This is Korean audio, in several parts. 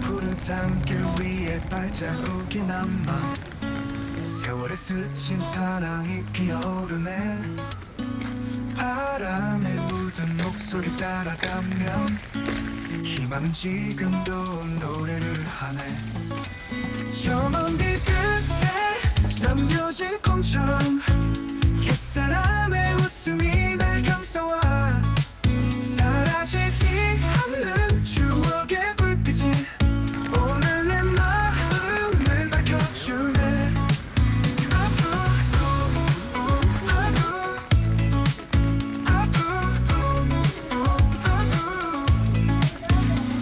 푸른 산길 위에 발자국이 남아 세월에 스친 사랑이 피어오르네. 바람에 묻은 목소리 따라가면 희망은 지금도 노래를 하네. 저먼길 끝에 남겨진 콩처럼 옛 사람의 웃음이 날 감싸와 사라지지 않는 추억의 불빛이 오늘 내 마음을 밝혀주네.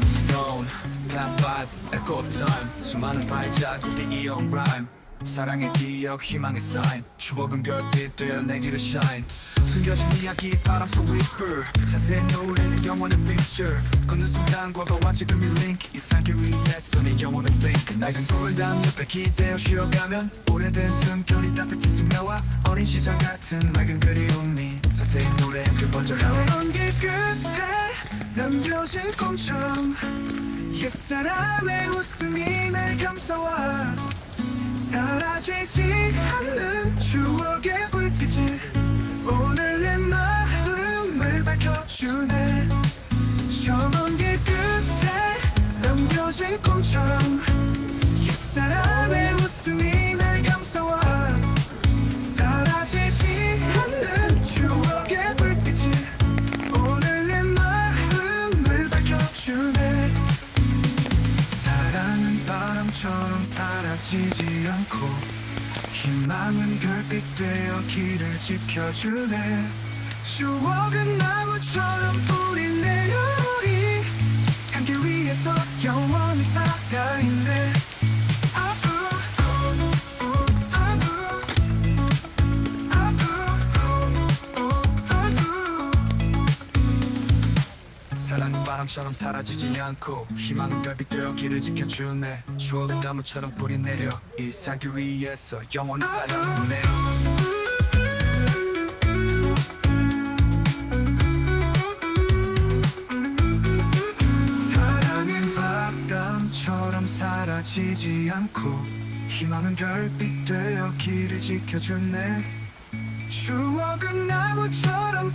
Stone, Plant 5, Echo of Time. 수많은 발자국이 이어온 rhyme 사랑의 기억, 희망의 sign 추억은 별빛 되어 내 길을 shine. 숨겨진 이야기 바람 속 whisper. 자세한 노래는 영원의 fixture 걷는 순간과 너와 지금의 link. 이 산길 위에서 내 영혼의 link 낡은 돌담 옆에 기대어 쉬어가면 오래된 숨결이 따뜻히 스며와 어린 시절 같은 맑은 그리움이 자세히 노래에 번져가네 먼길 끝에 남겨진 꿈처럼 옛사람의 웃음이 날 감싸와 사라지지 않는 추억의 불빛이 오늘 내 마음을 밝혀주네. 저먼 길 끝에 남겨진 꿈처럼 옛사람의 웃음이 날 감싸와 사라지지 않는 추억의 불빛이 오늘 내 마음을 밝혀주네 사라지지 않고 희망은 별빛 되어 길을 지켜주네. 추억은 나무처럼 사랑은 바람처럼 사라지지 않고 희망은 별빛 되어 길을 지켜주네. 추억은 나무처럼 뿌리 내려 이 산길 위에서 영원히 살아있네. 사랑은 바람처럼 사라지지 않고 희망은 별빛 되어 길을 지켜주네. 추억은 나무처럼